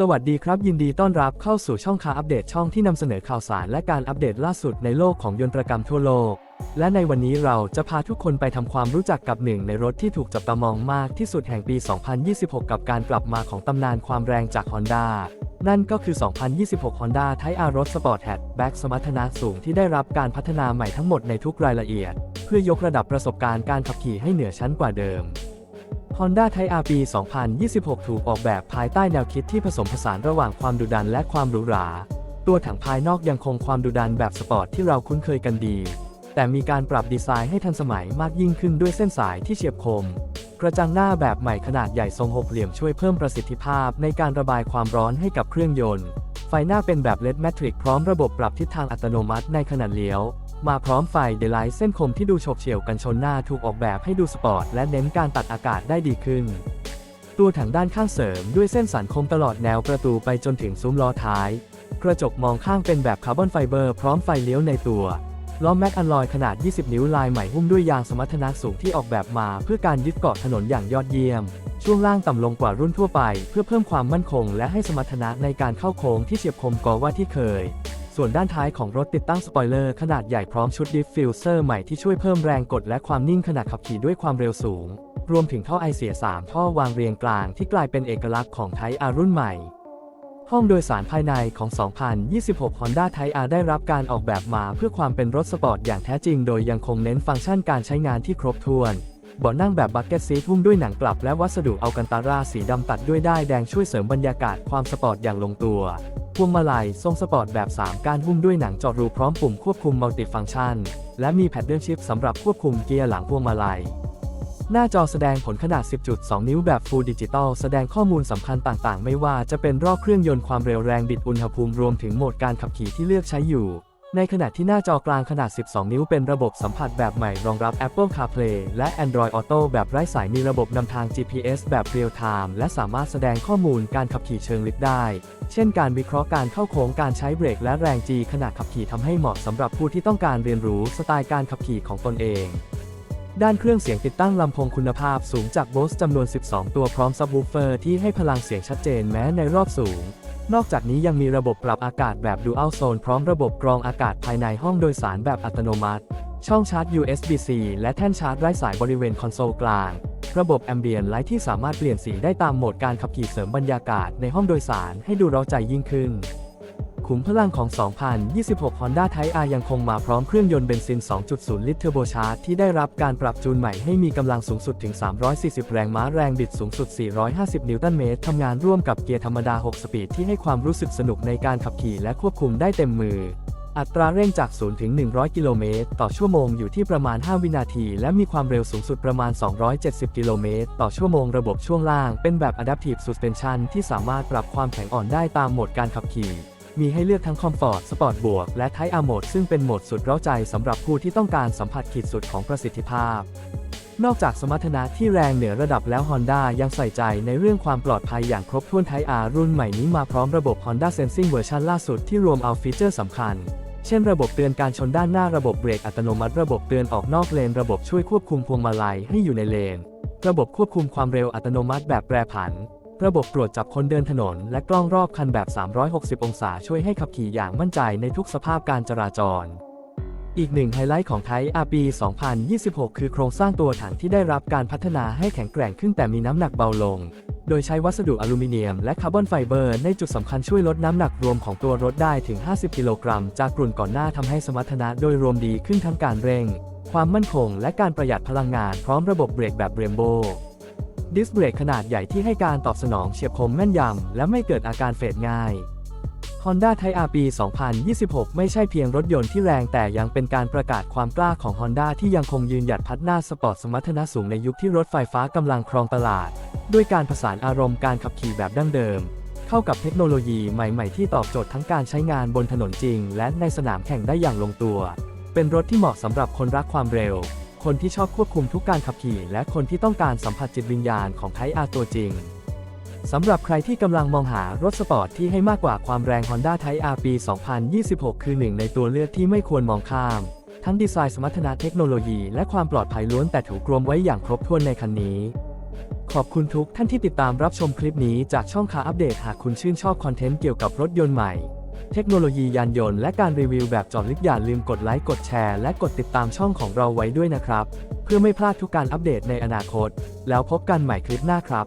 สวัสดีครับ ยินดีต้อนรับเข้าสู่ช่องคาอัปเดตช่องที่นำเสนอข่าวสารและการอัปเดตล่าสุดในโลกของยนตรกรรมทั่วโลก และในวันนี้เราจะพาทุกคนไปทำความรู้จักกับหนึ่งในรถที่ถูกจับตามองมากที่สุดแห่งปี 2026 กับการกลับมาของตำนานความแรงจาก Honda นั่นก็คือ 2026 Honda Type R รถสปอร์ตแฮทแบ็กสมรรถนะสูงที่ได้รับการพัฒนาใหม่ทั้งหมดในทุกรายละเอียด เพื่อยกระดับประสบการณ์การขับขี่ให้เหนือชั้นกว่าเดิม Honda Type R ปี 2026 ถูกออกแบบภายใต้แนวคิดที่ผสมผสานระหว่างความดุดันและความหรูหรา ตัวถังภายนอกยังคงความดุดันแบบสปอร์ตที่เราคุ้นเคยกันดี แต่มีการปรับดีไซน์ให้ทันสมัยมากยิ่งขึ้นด้วยเส้นสายที่เฉียบคม กระจังหน้าแบบใหม่ขนาดใหญ่ทรงหกเหลี่ยมช่วยเพิ่มประสิทธิภาพในการระบายความร้อนให้กับเครื่องยนต์ ไฟหน้าเป็นแบบเลดแมทริกพร้อมระบบปรับทิศทางอัตโนมัติในขณะเลี้ยว มาพร้อมไฟเดลไลท์เส้นคมที่ดูโฉบเฉี่ยวกันชนหน้าถูกออกแบบให้ดูสปอร์ตและเน้นการตัดอากาศได้ดีขึ้น ตัวถังด้านข้างเสริมด้วยเส้นสันคมตลอดแนวประตูไปจนถึงซุ้มล้อท้าย กระจกมองข้างเป็นแบบคาร์บอนไฟเบอร์พร้อมไฟเลี้ยวในตัวล้อแม็กอัลลอยขนาด 20 นิ้วลายใหม่หุ้มด้วยยางสมรรถนะสูงที่ออกแบบมาเพื่อการยึดเกาะถนนอย่างยอดเยี่ยม ช่วงล่างต่ำลงกว่ารุ่นทั่วไป เพื่อเพิ่มความมั่นคง และให้สมรรถนะในการเข้าโค้งที่เฉียบคมกว่าที่เคย ส่วนด้านท้ายของรถติดตั้งสปอยเลอร์ขนาดใหญ่พร้อมชุดดิฟฟิวเซอร์ใหม่ที่ช่วยเพิ่มแรงกดและความนิ่งขณะขับขี่ด้วยความเร็วสูง รวมถึงท่อไอเสีย 3 ท่อวางเรียงกลางที่กลายเป็นเอกลักษณ์ของไทอารุ่นใหม่ ห้องโดยสารภายในของ 2026 Honda Type R ได้รับการออกแบบมาเพื่อความเป็นรถสปอร์ตอย่างแท้จริง โดยยังคงเน้นฟังก์ชันการใช้งานที่ครบถ้วน เบาะนั่งแบบบักเก็ตซีทหุ้มด้วยหนังกลับและวัสดุอัลกันตาราสีดำตัดด้วยด้ายแดงช่วยเสริมบรรยากาศความสปอร์ตอย่างลงตัว พวงมาลัยทรงสปอร์ตแบบ 3 การหุ้มด้วยหนังจอดรูพร้อมปุ่มควบคุมมัลติฟังก์ชัน และมีแพดเดิลชิพสำหรับควบคุมเกียร์หลังพวงมาลัยหน้าจอแสดงผลขนาด 10.2 นิ้วแบบ Full Digital แสดงข้อมูลสำคัญต่างๆ ไม่ว่าจะเป็นรอบเครื่องยนต์ความเร็วแรงบิดอุณหภูมิรวมถึงโหมดการขับขี่ที่เลือกใช้อยู่ ในขณะที่หน้าจอกลางขนาด 12 นิ้วเป็นระบบสัมผัสแบบใหม่รองรับ Apple CarPlay และ Android Auto แบบไร้สายมีระบบนำทาง GPS แบบ Real Time และสามารถแสดงข้อมูลการขับขี่เชิงลึกได้ เช่นการวิเคราะห์การเข้าโค้งการใช้เบรกและแรง G ขณะขับขี่ทำให้เหมาะสำหรับผู้ที่ต้องการเรียนรู้สไตล์การขับขี่ของตนเองด้านเครื่องเสียงติดตั้งลำโพงคุณภาพสูงจาก Bose จำนวน 12 ตัวพร้อมซับวูฟเฟอร์ที่ให้พลังเสียงชัดเจนแม้ในรอบสูง นอกจากนี้ยังมีระบบปรับอากาศแบบ Dual Zone พร้อมระบบกรองอากาศภายในห้องโดยสารแบบอัตโนมัติ ช่องชาร์จ USB-C และแท่นชาร์จไร้สายบริเวณคอนโซลกลาง ระบบแอมเบียนไลท์ที่สามารถเปลี่ยนสีได้ตามโหมดการขับขี่เสริมบรรยากาศในห้องโดยสารให้ดูเร้าใจยิ่งขึ้น ขุมพลังของ 2026 Honda Type R ยังคงมาพร้อมเครื่องยนต์เบนซิน 2.0 ลิตรเทอร์โบชาร์จที่ได้รับการปรับจูนใหม่ให้มีกำลังสูงสุดถึง 340 แรงม้าแรงบิดสูงสุด 450 นิวตันเมตร ทำงานร่วมกับเกียร์ธรรมดา 6 สปีดที่ให้ความรู้สึกสนุกในการขับขี่และควบคุมได้เต็มมือ อัตราเร่งจาก 0 ถึง 100 กิโลเมตร ต่อชั่วโมงอยู่ที่ประมาณ 5 วินาที และมีความเร็วสูงสุดประมาณ 270 กิโลเมตร ต่อชั่วโมง ระบบช่วงล่าง เป็นแบบ Adaptive Suspension ที่สามารถปรับความแข็งอ่อนได้ตามโหมดการขับขี่ มีให้เลือกทั้งคอมฟอร์ตสปอร์ตบวก และไท R โหมดซึ่งเป็นโหมดสุดเร้าใจสำหรับผู้ที่ต้องการสัมผัสขีดสุดของประสิทธิภาพ นอกจากสมรรถนะที่แรงเหนือระดับแล้ว Honda ยังใส่ใจในเรื่องความปลอดภัยอย่างครบถ้วน Type R รุ่นใหม่นี้มาพร้อมระบบ Honda Sensing เวอร์ชันล่าสุดที่รวมเอาฟีเจอร์สำคัญเช่นระบบเตือนการชนด้านหน้าระบบเบรกอัตโนมัติระบบเตือนออกนอกเลนระบบช่วยควบคุมพวงมาลัยให้อยู่ในเลน ระบบควบคุมความเร็วอัตโนมัติแบบแปรผัน ระบบตรวจจับคนเดินถนน และกล้องรอบคันแบบ 360 องศาช่วยให้ขับขี่อย่างมั่นใจในทุกสภาพการจราจร อีกหนึ่งไฮไลท์ของไทย R ปี 2026 คือโครงสร้างตัวถังที่ได้รับการพัฒนาให้แข็งแกร่งขึ้นแต่มีน้ำหนักเบาลง โดยใช้วัสดุอลูมิเนียมและคาร์บอนไฟเบอร์ในจุดสำคัญช่วยลดน้ำหนักรวมของตัวรถได้ถึง 50 กิโลกรัม จากกลุ่นก่อนหน้าทำให้สมรรถนะโดยรวมดีขึ้นทั้งการเร่ง ความมั่นคง และการประหยัดพลังงานพร้อมระบบเบรกแบบเรมโบ ดิสเบรกขนาดใหญ่ที่ให้การตอบสนองเฉียบคมแม่นยำ และไม่เกิดอาการเฟดง่าย Honda Type R ปี 2026 ไม่ใช่เพียงรถยนต์ที่แรงแต่ยังเป็นการประกาศความกล้าของ Honda ที่ยังคงยืนหยัดพัฒนาสปอร์ตสมรรถนะสูงในยุคที่รถไฟฟ้ากำลังครองตลาด ด้วยการผสานอารมณ์การขับขี่แบบดั้งเดิม เข้ากับเทคโนโลยีใหม่ๆ ที่ตอบโจทย์ทั้งการใช้งานบนถนนจริง และในสนามแข่งได้อย่างลงตัว เป็นรถที่เหมาะสำหรับคนรักความเร็ว คนที่ชอบควบคุมทุกการขับขี่ และคนที่ต้องการสัมผัสจิตวิญญาณของไท R ตัวจริงสำหรับใครที่กำลังมองหารถสปอร์ตที่ให้มากกว่าความแรง Honda Type R ปี 2026 คือหนึ่งในตัวเลือกที่ไม่ควรมองข้าม ทั้งดีไซน์สมรรถนะเทคโนโลยี และความปลอดภัยล้วนแต่ถูกรวมไว้อย่างครบถ้วนในคันนี้ ขอบคุณทุกท่านที่ติดตามรับชมคลิปนี้จากช่องคาอัปเดตหากคุณชื่นชอบคอนเทนต์เกี่ยวกับรถยนต์ใหม่ เทคโนโลยียานยนต์และการรีวิวแบบจอดลึกอย่าลืมกดไลค์กดแชร์และกดติดตามช่องของเราไว้ด้วยนะครับ เพื่อไม่พลาดทุกการอัปเดตในอนาคต แล้วพบกันใหม่คลิปหน้าครับ